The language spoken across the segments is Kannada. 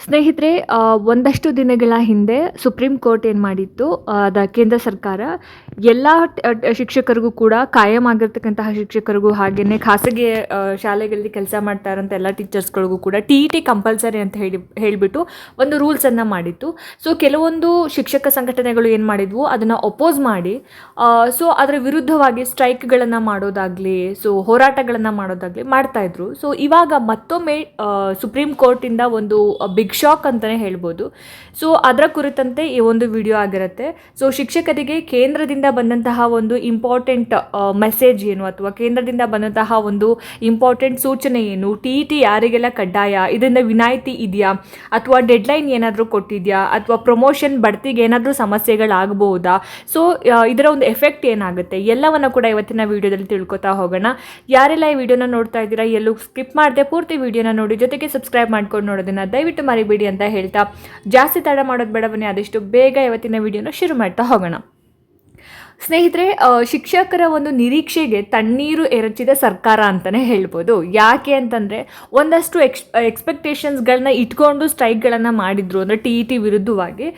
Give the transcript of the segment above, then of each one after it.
ಸ್ನೇಹಿತರೆ ಒಂದಷ್ಟು ದಿನಗಳ ಹಿಂದೆ ಸುಪ್ರೀಂ ಕೋರ್ಟ್ ಏನು ಮಾಡಿತ್ತು ಅದ ಕೇಂದ್ರ ಸರ್ಕಾರ ಎಲ್ಲ ಶಿಕ್ಷಕರಿಗೂ ಕೂಡ ಕಾಯಂ ಆಗಿರ್ತಕ್ಕಂತಹ ಶಿಕ್ಷಕರಿಗೂ ಹಾಗೆಯೇ ಖಾಸಗಿ ಶಾಲೆಗಳಲ್ಲಿ ಕೆಲಸ ಮಾಡ್ತಾ ಇರೋಂಥ ಎಲ್ಲ ಟೀಚರ್ಸ್ಗಳಿಗೂ ಕೂಡ ಟಿ ಇ ಟಿ ಕಂಪಲ್ಸರಿ ಅಂತ ಹೇಳಿ, ಹೇಳಿಬಿಟ್ಟು ಒಂದು ರೂಲ್ಸನ್ನು ಮಾಡಿತ್ತು. ಸೊ, ಕೆಲವೊಂದು ಶಿಕ್ಷಕ ಸಂಘಟನೆಗಳು ಏನು ಮಾಡಿದ್ವು, ಅದನ್ನು ಅಪೋಸ್ ಮಾಡಿ ಸೊ, ಅದರ ವಿರುದ್ಧವಾಗಿ ಸ್ಟ್ರೈಕ್ಗಳನ್ನು ಮಾಡೋದಾಗಲಿ, ಸೊ, ಹೋರಾಟಗಳನ್ನು ಮಾಡೋದಾಗಲಿ ಮಾಡ್ತಾಯಿದ್ರು ಸೊ, ಇವಾಗ ಮತ್ತೊಮ್ಮೆ ಸುಪ್ರೀಂ ಕೋರ್ಟಿಂದ ಒಂದು ಶಾಕ್ ಅಂತಲೇ ಹೇಳ್ಬೋದು. ಸೊ ಅದರ ಕುರಿತಂತೆ ಈ ಒಂದು ವಿಡಿಯೋ ಆಗಿರುತ್ತೆ. ಸೊ ಶಿಕ್ಷಕರಿಗೆ ಕೇಂದ್ರದಿಂದ ಬಂದಂತಹ ಒಂದು ಇಂಪಾರ್ಟೆಂಟ್ ಮೆಸೇಜ್ ಏನು ಅಥವಾ ಕೇಂದ್ರದಿಂದ ಬಂದಂತಹ ಒಂದು ಇಂಪಾರ್ಟೆಂಟ್ ಸೂಚನೆ ಏನು? ಟಿ ಇ ಟಿ ಯಾರಿಗೆಲ್ಲ ಕಡ್ಡಾಯ? ಇದರಿಂದ ವಿನಾಯಿತಿ ಇದೆಯಾ? ಅಥವಾ ಡೆಡ್ಲೈನ್ ಏನಾದರೂ ಕೊಟ್ಟಿದೆಯಾ? ಅಥವಾ ಪ್ರಮೋಷನ್ ಬಡ್ತಿಗೆ ಏನಾದರೂ ಸಮಸ್ಯೆಗಳಾಗಬಹುದಾ ಸೊ ಇದರ ಒಂದು ಎಫೆಕ್ಟ್ ಏನಾಗುತ್ತೆ? ಎಲ್ಲವನ್ನು ಕೂಡ ಇವತ್ತಿನ ವಿಡಿಯೋದಲ್ಲಿ ತಿಳ್ಕೊತಾ ಹೋಗೋಣ. ಯಾರೆಲ್ಲ ಈ ವಿಡಿಯೋನ ನೋಡ್ತಾ ಇದ್ದೀರಾ, ಎಲ್ಲೂ ಸ್ಕಿಪ್ ಮಾಡದೆ ಪೂರ್ತಿ ವಿಡಿಯೋನ ನೋಡಿ. ಜೊತೆಗೆ ಸಬ್ಸ್ಕ್ರೈಬ್ ಮಾಡ್ಕೊಂಡು ನೋಡೋದನ್ನ ದಯವಿಟ್ಟು ಮರಿಬೇಡಿ ಅಂತ ಹೇಳ್ತಾ ಜಾಸ್ತಿ ತಡ ಮಾಡೋದು ಬೇಡ ಬನ್ನಿ ಆದಷ್ಟು ಬೇಗ ಇವತ್ತಿನ ವಿಡಿಯೋನ ಶುರು ಮಾಡ್ತಾ ಹೋಗೋಣ. ಸ್ನೇಹಿತರೆ ಶಿಕ್ಷಕರ ಒಂದು ನಿರೀಕ್ಷೆಗೆ ತಣ್ಣೀರು ಎರಚಿದ ಸರ್ಕಾರ ಅಂತಲೇ ಹೇಳ್ಬೋದು. ಯಾಕೆ ಅಂತಂದರೆ, ಒಂದಷ್ಟು ಎಕ್ಸ್ ಎಕ್ಸ್ಪೆಕ್ಟೇಷನ್ಸ್ಗಳನ್ನ ಇಟ್ಕೊಂಡು ಸ್ಟ್ರೈಕ್ಗಳನ್ನು ಮಾಡಿದ್ರು ಅಂದರೆ ಟಿ ಇ ಟಿ ವಿರುದ್ಧವಾಗಿ.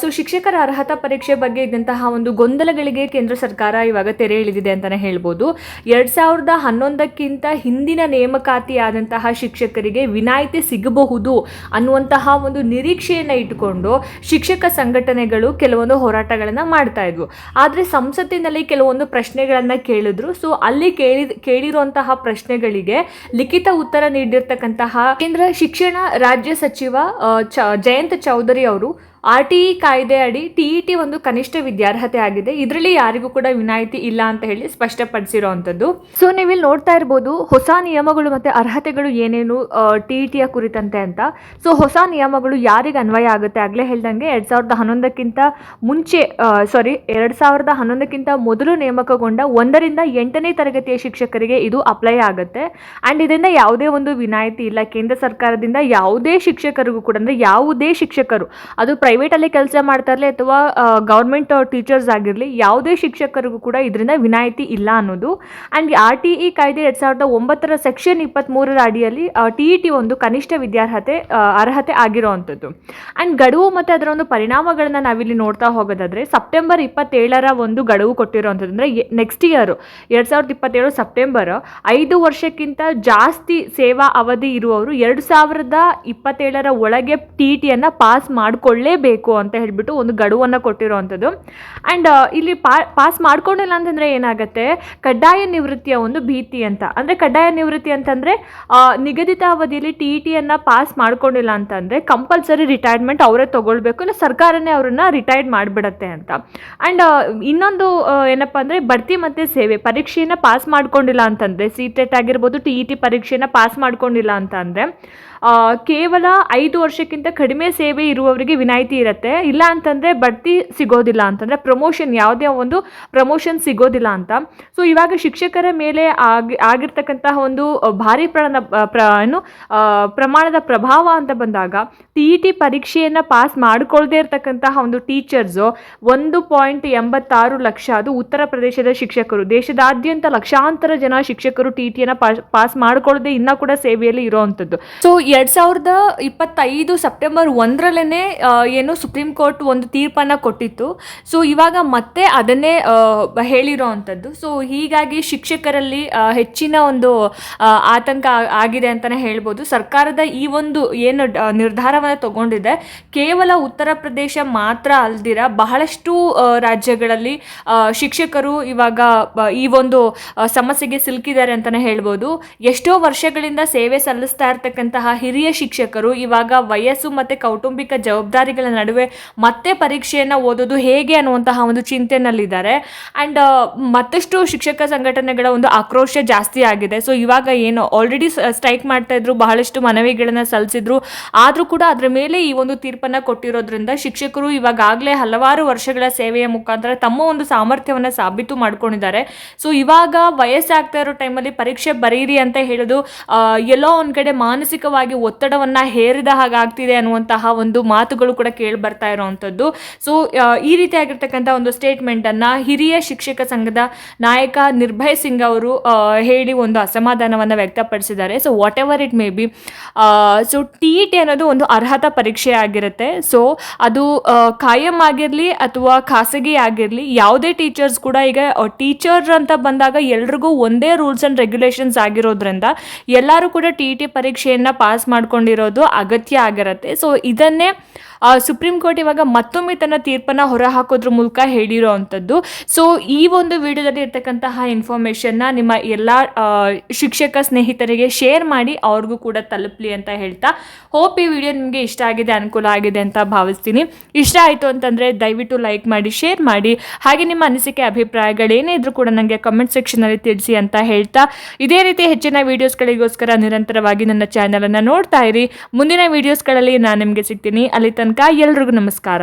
ಸೊ ಶಿಕ್ಷಕರ ಅರ್ಹತಾ ಪರೀಕ್ಷೆ ಬಗ್ಗೆ ಇದ್ದಂತಹ ಒಂದು ಗೊಂದಲಗಳಿಗೆ ಕೇಂದ್ರ ಸರ್ಕಾರ ಇವಾಗ ತೆರೆ ಇಳಿದಿದೆ ಅಂತಲೇ ಹೇಳ್ಬೋದು. ಎರಡು ಸಾವಿರದ ಹನ್ನೊಂದಕ್ಕಿಂತ ಹಿಂದಿನ ನೇಮಕಾತಿಯಾದಂತಹ ಶಿಕ್ಷಕರಿಗೆ ವಿನಾಯಿತಿ ಸಿಗಬಹುದು ಅನ್ನುವಂತಹ ಒಂದು ನಿರೀಕ್ಷೆಯನ್ನು ಇಟ್ಟುಕೊಂಡು ಶಿಕ್ಷಕ ಸಂಘಟನೆಗಳು ಕೆಲವೊಂದು ಹೋರಾಟಗಳನ್ನು ಮಾಡ್ತಾ ಇದ್ವು. ಆದರೆ ಸಂಸತ್ತಿನಲ್ಲಿ ಕೆಲವೊಂದು ಪ್ರಶ್ನೆಗಳನ್ನು ಕೇಳಿದ್ರು. ಸೊ ಅಲ್ಲಿ ಕೇಳಿ, ಕೇಳಿರುವಂತಹ ಪ್ರಶ್ನೆಗಳಿಗೆ ಲಿಖಿತ ಉತ್ತರ ನೀಡಿರ್ತಕ್ಕಂತಹ ಕೇಂದ್ರ ಶಿಕ್ಷಣ ರಾಜ್ಯ ಸಚಿವ ಜಯಂತ್ ಚೌಧರಿ ಅವರು ಆರ್ ಟಿ ಇ ಕಾಯ್ದೆ ಅಡಿ ಟಿ ಇ ಟಿ ಒಂದು ಕನಿಷ್ಠ ವಿದ್ಯಾರ್ಹತೆ ಆಗಿದೆ. ಇದರಲ್ಲಿ ಯಾರಿಗೂ ಕೂಡ ವಿನಾಯಿತಿ ಇಲ್ಲ ಅಂತ ಹೇಳಿ ಸ್ಪಷ್ಟಪಡಿಸಿರೋ ಅಂಥದ್ದು ಸೊ ನೀವಿಲ್ಲಿ ನೋಡ್ತಾ ಇರ್ಬೋದು ಹೊಸ ನಿಯಮಗಳು ಮತ್ತು ಅರ್ಹತೆಗಳು ಏನೇನು ಟಿ ಇ ಟಿಯ ಕುರಿತಂತೆ ಅಂತ. ಸೊ ಹೊಸ ನಿಯಮಗಳು ಯಾರಿಗೆ ಅನ್ವಯ ಆಗುತ್ತೆ? ಆಗಲೇ ಹೇಳ್ದಂಗೆ ಎರಡು ಸಾವಿರದ ಹನ್ನೊಂದಕ್ಕಿಂತ ಮುಂಚೆ ಸಾರಿ ಎರಡು ಸಾವಿರದ ಹನ್ನೊಂದಕ್ಕಿಂತ ಮೊದಲು ನೇಮಕಗೊಂಡ ಒಂದರಿಂದ ಎಂಟನೇ ತರಗತಿಯ ಶಿಕ್ಷಕರಿಗೆ ಇದು ಅಪ್ಲೈ ಆಗುತ್ತೆ. ಆ್ಯಂಡ್ ಇದರಿಂದ ಯಾವುದೇ ಒಂದು ವಿನಾಯಿತಿ ಇಲ್ಲ. ಕೇಂದ್ರ ಸರ್ಕಾರದಿಂದ ಯಾವುದೇ ಶಿಕ್ಷಕರಿಗೂ ಕೂಡ, ಅಂದರೆ ಯಾವುದೇ ಶಿಕ್ಷಕರು, ಅದು ಪ್ರೈವೇಟಲ್ಲಿ ಕೆಲಸ ಮಾಡ್ತಾ ಇರಲಿ ಅಥವಾ ಗೌರ್ಮೆಂಟ್ ಟೀಚರ್ಸ್ ಆಗಿರಲಿ, ಯಾವುದೇ ಶಿಕ್ಷಕರಿಗೂ ಕೂಡ ಇದರಿಂದ ವಿನಾಯಿತಿ ಇಲ್ಲ ಅನ್ನೋದು. ಆ್ಯಂಡ್ ಆರ್ ಟಿ ಇ ಕಾಯ್ದೆ ಎರಡು ಸಾವಿರದ ಒಂಬತ್ತರ ಸೆಕ್ಷನ್ ಇಪ್ಪತ್ತ್ಮೂರರ ಅಡಿಯಲ್ಲಿ ಟಿ ಇ ಟಿ ಒಂದು ಕನಿಷ್ಠ ವಿದ್ಯಾರ್ಹತೆ ಅರ್ಹತೆ ಆಗಿರೋವಂಥದ್ದು ಆ್ಯಂಡ್ ಗಡುವು ಮತ್ತು ಅದರ ಒಂದು ಪರಿಣಾಮಗಳನ್ನ ನಾವಿಲ್ಲಿ ನೋಡ್ತಾ ಹೋಗೋದಾದರೆ ಸೆಪ್ಟೆಂಬರ್ ಇಪ್ಪತ್ತೇಳರ ಒಂದು ಗಡುವು ಕೊಟ್ಟಿರೋವಂಥದ್ದು ಅಂದರೆ ನೆಕ್ಸ್ಟ್ ಇಯರ್ ಎರಡು ಸಾವಿರದ ಇಪ್ಪತ್ತೇಳು ಸೆಪ್ಟೆಂಬರ್ ಐದು ವರ್ಷಕ್ಕಿಂತ ಜಾಸ್ತಿ ಸೇವಾ ಅವಧಿ ಇರುವವರು ಎರಡು ಸಾವಿರದ ಇಪ್ಪತ್ತೇಳರ ಒಳಗೆ ಟಿ ಇ ಟಿಯನ್ನು ಪಾಸ್ ಮಾಡಿಕೊಳ್ಳೇಬೇಕು ಅಂತ ಹೇಳಿಬಿಟ್ಟು ಒಂದು ಗಡುವನ್ನು ಕೊಟ್ಟಿರೋವಂಥದ್ದು. ಆ್ಯಂಡ್ ಇಲ್ಲಿ ಪಾ ಪಾಸ್ ಮಾಡ್ಕೊಂಡಿಲ್ಲ ಅಂತಂದರೆ ಏನಾಗುತ್ತೆ? ಕಡ್ಡಾಯ ನಿವೃತ್ತಿಯ ಒಂದು ಭೀತಿ ಅಂತ. ಅಂದರೆ ಕಡ್ಡಾಯ ನಿವೃತ್ತಿ ಅಂತಂದರೆ ನಿಗದಿತ ಅವಧಿಯಲ್ಲಿ ಟಿ ಇ ಟಿಯನ್ನು ಪಾಸ್ ಮಾಡ್ಕೊಂಡಿಲ್ಲ ಅಂತಂದರೆ ಕಂಪಲ್ಸರಿ ರಿಟೈರ್ಮೆಂಟ್ ಅವರೇ ತೊಗೊಳ್ಬೇಕು ಇಲ್ಲ ಸರ್ಕಾರನೇ ಅವರನ್ನು ರಿಟೈರ್ಡ್ ಮಾಡಿಬಿಡತ್ತೆ ಅಂತ. ಆ್ಯಂಡ್ ಇನ್ನೊಂದು ಆ, ಏನಪ್ಪ ಅಂದರೆ ಬಡ್ತಿ ಮತ್ತು ಸೇವೆ ಪರೀಕ್ಷೆಯನ್ನು ಪಾಸ್ ಮಾಡ್ಕೊಂಡಿಲ್ಲ ಅಂತಂದರೆ ಸಿ ಟೆಟ್ ಆಗಿರ್ಬೋದು ಟಿ ಇ ಟಿ ಪರೀಕ್ಷೆಯನ್ನು ಪಾಸ್ ಮಾಡ್ಕೊಂಡಿಲ್ಲ ಅಂತ ಅಂದರೆ ಕೇವಲ ಐದು ವರ್ಷಕ್ಕಿಂತ ಕಡಿಮೆ ಸೇವೆ ಇರುವವರಿಗೆ ವಿನಾಯಿತಿ ಇರುತ್ತೆ. ಇಲ್ಲ ಅಂತಂದರೆ ಬಡ್ತಿ ಸಿಗೋದಿಲ್ಲ ಅಂತಂದರೆ ಪ್ರಮೋಷನ್ ಯಾವುದೇ ಒಂದು ಪ್ರಮೋಷನ್ ಸಿಗೋದಿಲ್ಲ ಅಂತ. ಸೊ ಇವಾಗ ಶಿಕ್ಷಕರ ಮೇಲೆ ಆಗಿ, ಆಗಿರ್ತಕ್ಕಂತಹ ಒಂದು ಭಾರಿ ಪ್ರಮಾಣ ಪ್ರ, ಏನು ಪ್ರಮಾಣದ ಪ್ರಭಾವ ಅಂತ ಬಂದಾಗ ಟಿ ಇ ಟಿ ಪರೀಕ್ಷೆಯನ್ನು ಪಾಸ್ ಮಾಡಿಕೊಳ್ಳದೇ ಇರತಕ್ಕಂತಹ ಒಂದು ಟೀಚರ್ಸು ಒಂದು ಪಾಯಿಂಟ್ ಎಂಬತ್ತಾರು ಲಕ್ಷ ಅದು ಉತ್ತರ ಪ್ರದೇಶದ ಶಿಕ್ಷಕರು, ದೇಶದಾದ್ಯಂತ ಲಕ್ಷಾಂತರ ಜನ ಶಿಕ್ಷಕರು ಟಿ ಟಿಯನ್ನು ಪಾಸ್ ಮಾಡ್ಕೊಳ್ಳದೆ ಇನ್ನೂ ಕೂಡ ಸೇವೆಯಲ್ಲಿ ಇರೋವಂಥದ್ದು. ಸೊ ಎರಡು ಸಾವಿರದ ಇಪ್ಪತ್ತೈದು ಸೆಪ್ಟೆಂಬರ್ ಒಂದರಲ್ಲೇ ಏನು ಸುಪ್ರೀಂ ಕೋರ್ಟ್ ಒಂದು ತೀರ್ಪನ್ನು ಕೊಟ್ಟಿತ್ತು. ಸೊ, ಇವಾಗ ಮತ್ತೆ ಅದನ್ನೇ ಹೇಳಿರೋ ಅಂಥದ್ದು. ಸೊ, ಹೀಗಾಗಿ ಶಿಕ್ಷಕರಲ್ಲಿ ಹೆಚ್ಚಿನ ಒಂದು ಆತಂಕ ಆಗಿದೆ ಅಂತಲೇ ಹೇಳ್ಬೋದು. ಸರ್ಕಾರದ ಈ ಒಂದು, ಏನು ನಿರ್ಧಾರವನ್ನು ತಗೊಂಡಿದೆ. ಕೇವಲ ಉತ್ತರ ಪ್ರದೇಶ ಮಾತ್ರ ಅಲ್ದಿರ ಬಹಳಷ್ಟು ರಾಜ್ಯಗಳಲ್ಲಿ ಶಿಕ್ಷಕರು ಇವಾಗ ಈ ಒಂದು ಸಮಸ್ಯೆಗೆ ಸಿಲುಕಿದ್ದಾರೆ ಅಂತಲೇ ಹೇಳ್ಬೋದು. ಎಷ್ಟೋ ವರ್ಷಗಳಿಂದ ಸೇವೆ ಸಲ್ಲಿಸ್ತಾ ಇರ್ತಕ್ಕಂತಹ ಹಿರಿಯ ಶಿಕ್ಷಕರು, ಇವಾಗ ವಯಸ್ಸು ಮತ್ತು ಕೌಟುಂಬಿಕ ಜವಾಬ್ದಾರಿಗಳ ನಡುವೆ ಮತ್ತೆ ಪರೀಕ್ಷೆಯನ್ನು ಓದೋದು ಹೇಗೆ ಅನ್ನುವಂತಹ ಒಂದು ಚಿಂತೆನಲ್ಲಿದ್ದಾರೆ. ಆ್ಯಂಡ್ ಮತ್ತಷ್ಟು ಶಿಕ್ಷಕ ಸಂಘಟನೆಗಳ ಒಂದು ಆಕ್ರೋಶ ಜಾಸ್ತಿ ಆಗಿದೆ. ಸೊ ಇವಾಗ ಏನು ಆಲ್ರೆಡಿ ಸ್ಟ್ರೈಕ್ ಮಾಡ್ತಾ ಇದ್ರು, ಬಹಳಷ್ಟು ಮನವಿಗಳನ್ನು ಸಲ್ಲಿಸಿದ್ರು. ಆದರೂ ಕೂಡ ಅದರ ಮೇಲೆ ಈ ಒಂದು ತೀರ್ಪನ್ನು ಕೊಟ್ಟಿರೋದ್ರಿಂದ ಶಿಕ್ಷಕರು ಇವಾಗಾಗಲೇ ಹಲವಾರು ವರ್ಷಗಳ ಸೇವೆಯ ಮುಖಾಂತರ ತಮ್ಮ ಒಂದು ಸಾಮರ್ಥ್ಯವನ್ನು ಸಾಬೀತು ಮಾಡ್ಕೊಂಡಿದ್ದಾರೆ. ಸೊ ಇವಾಗ ವಯಸ್ಸಾಗ್ತಾ ಇರೋ ಟೈಮಲ್ಲಿ ಪರೀಕ್ಷೆ ಬರೀರಿ ಅಂತ ಹೇಳೋದು ಎಲ್ಲೋ ಒಂದು ಕಡೆ ಮಾನಸಿಕವಾಗಿ ಮಾನಸಿಕವಾಗಿ ಒತ್ತಡವನ್ನು ಹೇರಿದ ಹಾಗಾಗ್ತಿದೆ ಅನ್ನುವಂತಹ ಒಂದು ಮಾತುಗಳು ಕೂಡ ಕೇಳಿ ಬರ್ತಾ ಇರೋವಂಥದ್ದು. ಸೊ ಈ ರೀತಿಯಾಗಿರ್ತಕ್ಕಂಥ ಒಂದು ಸ್ಟೇಟ್ಮೆಂಟನ್ನು ಹಿರಿಯ ಶಿಕ್ಷಕ ಸಂಘದ ನಾಯಕ ನಿರ್ಭಯ್ ಸಿಂಗ್ ಅವರು ಹೇಳಿ ಒಂದು ಅಸಮಾಧಾನವನ್ನು ವ್ಯಕ್ತಪಡಿಸಿದ್ದಾರೆ. So whatever it may be so T E T ಅನ್ನೋದು ಒಂದು ಅರ್ಹತಾ ಪರೀಕ್ಷೆ ಆಗಿರುತ್ತೆ. ಸೊ ಅದು ಕಾಯಂ ಆಗಿರಲಿ ಅಥವಾ ಖಾಸಗಿ ಆಗಿರಲಿ, ಯಾವುದೇ ಟೀಚರ್ಸ್ ಕೂಡ ಈಗ ಟೀಚರ್ ಅಂತ ಬಂದಾಗ ಎಲ್ರಿಗೂ ಒಂದೇ ರೂಲ್ಸ್ ಆ್ಯಂಡ್ ರೆಗ್ಯುಲೇಷನ್ಸ್ ಆಗಿರೋದ್ರಿಂದ ಎಲ್ಲರೂ ಕೂಡ ಟಿ ಇ ಟಿ ಪರೀಕ್ಷೆಯನ್ನು ಪಾಸ್ ಮಾಡ್ಕೊಂಡಿರೋದು ಅಗತ್ಯ ಆಗಿರತ್ತೆ. ಸೊ ಇದನ್ನೇ ಸುಪ್ರೀಂ ಕೋರ್ಟ್ ಇವಾಗ ಮತ್ತೊಮ್ಮೆ ತನ್ನ ತೀರ್ಪನ್ನು ಹೊರಹಾಕೋದ್ರ ಮೂಲಕ ಹೇಳಿರೋ ಅಂಥದ್ದು. ಸೊ ಈ ಒಂದು ವಿಡಿಯೋದಲ್ಲಿ ಇರ್ತಕ್ಕಂತಹ ಇನ್ಫಾರ್ಮೇಷನ್ನ ನಿಮ್ಮ ಎಲ್ಲ ಶಿಕ್ಷಕ ಸ್ನೇಹಿತರಿಗೆ ಶೇರ್ ಮಾಡಿ ಅವ್ರಿಗೂ ಕೂಡ ತಲುಪಲಿ ಅಂತ ಹೇಳ್ತಾ. ಹೋಪ್ ಈ ವಿಡಿಯೋ ನಿಮಗೆ ಇಷ್ಟ ಆಗಿದೆ, ಅನುಕೂಲ ಆಗಿದೆ ಅಂತ ಭಾವಿಸ್ತೀನಿ. ಇಷ್ಟ ಆಯಿತು ಅಂತಂದರೆ ದಯವಿಟ್ಟು ಲೈಕ್ ಮಾಡಿ ಶೇರ್ ಮಾಡಿ. ಹಾಗೆ ನಿಮ್ಮ ಅನಿಸಿಕೆ ಅಭಿಪ್ರಾಯಗಳೇನೇ ಇದ್ರೂ ಕೂಡ ನನಗೆ ಕಮೆಂಟ್ ಸೆಕ್ಷನಲ್ಲಿ ತಿಳಿಸಿ ಅಂತ ಹೇಳ್ತಾ. ಇದೇ ರೀತಿ ಹೆಚ್ಚಿನ ವೀಡಿಯೋಸ್ಗಳಿಗೋಸ್ಕರ ನಿರಂತರವಾಗಿ ನನ್ನ ಚಾನಲನ್ನು ನೋಡ್ತಾ ಇರಿ. ಮುಂದಿನ ವೀಡಿಯೋಸ್ಗಳಲ್ಲಿ ನಾನು ನಿಮಗೆ ಸಿಗ್ತೀನಿ. ಅಲ್ಲಿ ತನಕ ಎಲ್ರಿಗೂ ನಮಸ್ಕಾರ.